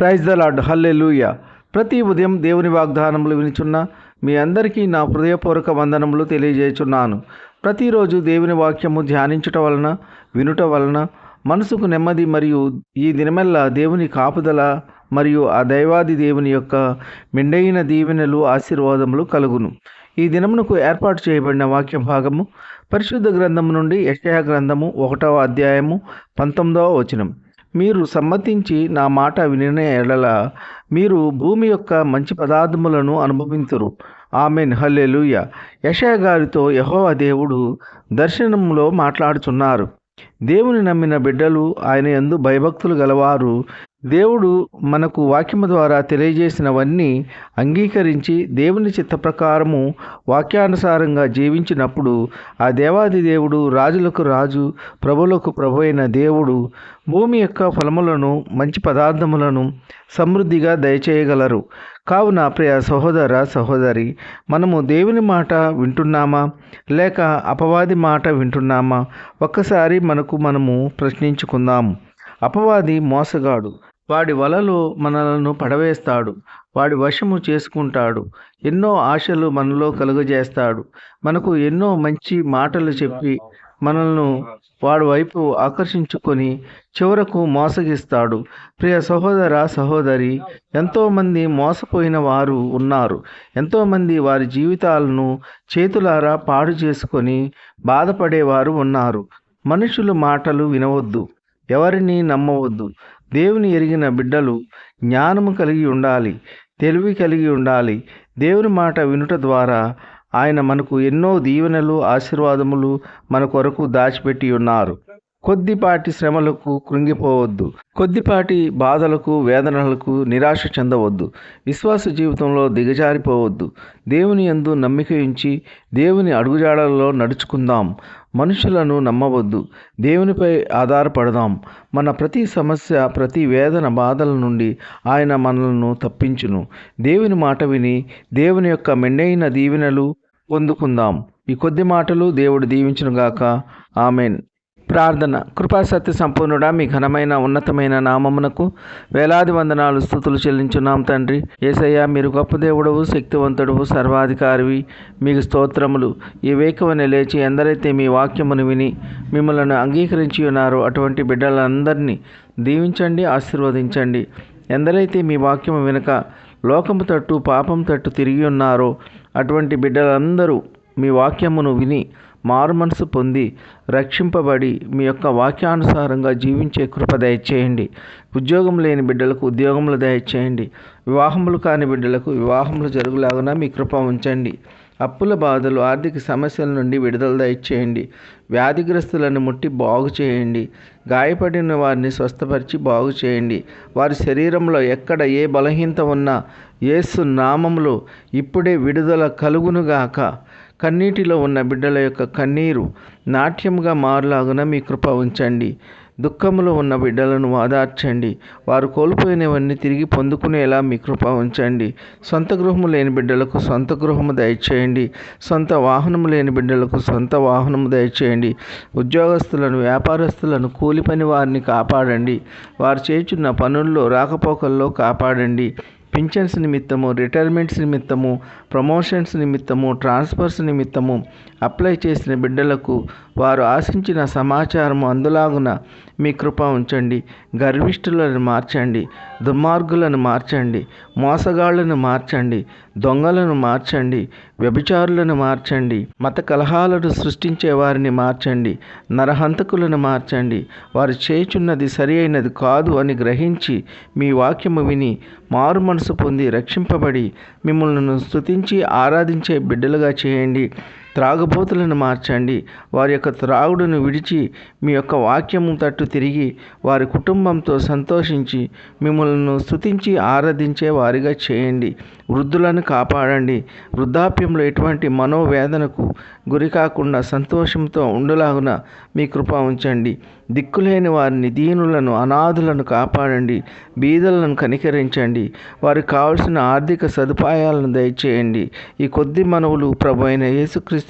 Praise the lord హల్లెలూయ. ప్రతి ఉదయం దేవుని వాగ్దానములు వినిచున్న మీ అందరికీ నా హృదయపూర్వక వందనములు తెలియజేయుచున్నాను. ప్రతిరోజు దేవుని వాక్యము ధ్యానించుట వలన వినుట వలన మనసుకు నెమ్మది మరియు ఈ దినమెల్లా దేవుని కాపుదల మరియు ఆ దైవాది దేవుని యొక్క మెండైన దీవెనలు ఆశీర్వాదములు కలుగును. ఈ దినమునకు ఏర్పాటు చేయబడిన వాక్య భాగము పరిశుద్ధ గ్రంథము నుండి యెషయా గ్రంథము ఒకటవ అధ్యాయము పంతొమ్మిదవ వచనం. మీరు సమ్మతించి నా మాట వినిన ఎడల మీరు భూమి యొక్క మంచి పదార్థములను అనుభవింతురు. ఆమెన్. హల్లెలుయ. యషయ గారితో యహోవా దేవుడు దర్శనంలో మాట్లాడుచున్నారు. దేవుని నమ్మిన బిడ్డలు ఆయన ఎందు భయభక్తులు గలవారు. దేవుడు మనకు వాక్యము ద్వారా తెలియజేసినవన్నీ అంగీకరించి దేవుని చిత్త ప్రకారము వాక్యానుసారంగా జీవించినప్పుడు ఆ దేవాది దేవుడు రాజులకు రాజు ప్రభులకు ప్రభు అయిన దేవుడు భూమి యొక్క ఫలములను మంచి పదార్థములను సమృద్ధిగా దయచేయగలరు. కావున ప్రియ సహోదర సహోదరి మనము దేవుని మాట వింటున్నామా? లేక అపవాది మాట వింటున్నామా? ఒక్కసారి మనకు మనము ప్రశ్నించుకుందాము అపవాది మోసగాడు. వాడి వలలో మనలను పడవేస్తాడు. వాడి వశము చేసుకుంటాడు. ఎన్నో ఆశలు మనలో కలుగజేస్తాడు. మనకు ఎన్నో మంచి మాటలు చెప్పి మనల్ని వాడి వైపు ఆకర్షించుకొని చివరకు మోసగిస్తాడు. ప్రియ సహోదర సహోదరి ఎంతోమంది మోసపోయిన వారు ఉన్నారు. ఎంతోమంది వారి జీవితాలను చేతులారా పాడు చేసుకొని బాధపడేవారు ఉన్నారు. మనుషుల మాటలు వినవద్దు. ఎవరిని నమ్మవద్దు. దేవుని ఎరిగిన బిడ్డలు జ్ఞానము కలిగి ఉండాలి తెలివి కలిగి ఉండాలి. దేవుని మాట వినుట ద్వారా ఆయన మనకు ఎన్నో దీవెనలు ఆశీర్వాదములు మన కొరకు దాచిపెట్టి ఉన్నారు. కొద్దిపాటి శ్రమలకు కృంగిపోవద్దు. కొద్దిపాటి బాధలకు వేదనలకు నిరాశ చెందవద్దు. విశ్వాస జీవితంలో దిగజారిపోవద్దు. దేవుని యందు నమ్మిక ఉంచి దేవుని అడుగుజాడల్లో నడుచుకుందాం. మనుషులను నమ్మవద్దు. దేవునిపై ఆధారపడదాం. మన ప్రతి సమస్య ప్రతి వేదన బాధల నుండి ఆయన మనలను తప్పించును. దేవుని మాట విని దేవుని యొక్క మెండైన దీవెనలు పొందుకుందాం. ఈ కొద్ది మాటలు దేవుడు దీవించునుగాక. ఆమెన్. ప్రార్థన. కృపాసత్య సంపూర్ణుడా మీ ఘనమైన ఉన్నతమైన నామమునకు వేలాది వందనాలు స్థుతులు చెల్లించున్నాం తండ్రి. ఏసయ్య మీరు గొప్ప దేవుడవు శక్తివంతుడు సర్వాధికారివి. మీకు స్తోత్రములు. ఈ వేకువని లేచి ఎందరైతే మీ వాక్యమును విని మిమ్మల్ని అంగీకరించి ఉన్నారో అటువంటి బిడ్డలందరినీ దీవించండి ఆశీర్వదించండి. ఎందరైతే మీ వాక్యము వెనుక లోకము తట్టు పాపం తట్టు తిరిగి ఉన్నారో అటువంటి బిడ్డలందరూ మీ వాక్యమును విని మారు మనసు పొంది రక్షింపబడి మీ యొక్క వాక్యానుసారంగా జీవించే కృప దయచేయండి. ఉద్యోగం లేని బిడ్డలకు ఉద్యోగములు దయచేయండి. వివాహములు కాని బిడ్డలకు వివాహములు జరుగులాగున మీ కృప ఉంచండి. అప్పుల బాధలు ఆర్థిక సమస్యల నుండి విడుదల దయచేయండి. వ్యాధిగ్రస్తులను ముట్టి బాగు చేయండి. గాయపడిన వారిని స్వస్థపరిచి బాగు చేయండి. వారి శరీరంలో ఎక్కడ ఏ బలహీనత ఉన్నా యేసు నామములో ఇప్పుడే విడుదల కలుగునుగాక. కన్నీటిలో ఉన్న బిడ్డల యొక్క కన్నీరు నాట్యముగా మారులాగున మీ కృప ఉంచండి. దుఃఖములో ఉన్న బిడ్డలను వాదార్చండి వారు కోల్పోయినవన్నీ తిరిగి పొందుకునేలా మీ కృప ఉంచండి. సొంత గృహము లేని బిడ్డలకు సొంత గృహము దయచేయండి. సొంత వాహనము లేని బిడ్డలకు సొంత వాహనము దయచేయండి. ఉద్యోగస్తులను వ్యాపారస్తులను కూలి పని వారిని కాపాడండి. వారు చేస్తున్న పనుల్లో రాకపోకల్లో కాపాడండి. పింఛన్స్ నిమిత్తము రిటైర్మెంట్స్ నిమిత్తము ప్రమోషన్స్ నిమిత్తము ట్రాన్స్ఫర్స్ నిమిత్తము అప్లై చేసిన బిడ్డలకు వారు ఆశించిన సమాచారము అందులాగున మీ కృప ఉంచండి. గర్విష్ఠులను మార్చండి. దుర్మార్గులను మార్చండి. మోసగాళ్ళను మార్చండి. దొంగలను మార్చండి. వ్యభిచారులను మార్చండి. మత కలహాలను సృష్టించే వారిని మార్చండి. నరహంతకులను మార్చండి. వారు చేయుచున్నది సరి అయినది కాదు అని గ్రహించి మీ వాక్యము విని మారు మనసు పొంది రక్షింపబడి మిమ్మల్ని స్తుతించి ఆరాధించే బిడ్డలుగా చేయండి. త్రాగుబోతులను మార్చండి. వారి యొక్క త్రాగుడును విడిచి మీ యొక్క వాక్యము తట్టు తిరిగి వారి కుటుంబంతో సంతోషించి మిమ్మల్ని స్తుతించి ఆరాధించే వారిగా చేయండి. వృద్ధులను కాపాడండి. వృద్ధాప్యంలో ఎటువంటి మనోవేదనకు గురి కాకుండా సంతోషంతో ఉండలాగున మీ కృప ఉంచండి. దిక్కులేని వారిని దీనులను అనాథులను కాపాడండి. బీదలను కనికరించండి. వారికి కావలసిన ఆర్థిక సదుపాయాలను దయచేయండి. ఈ కొద్ది మనవులు ప్రభు అయిన యేసుక్రీస్తు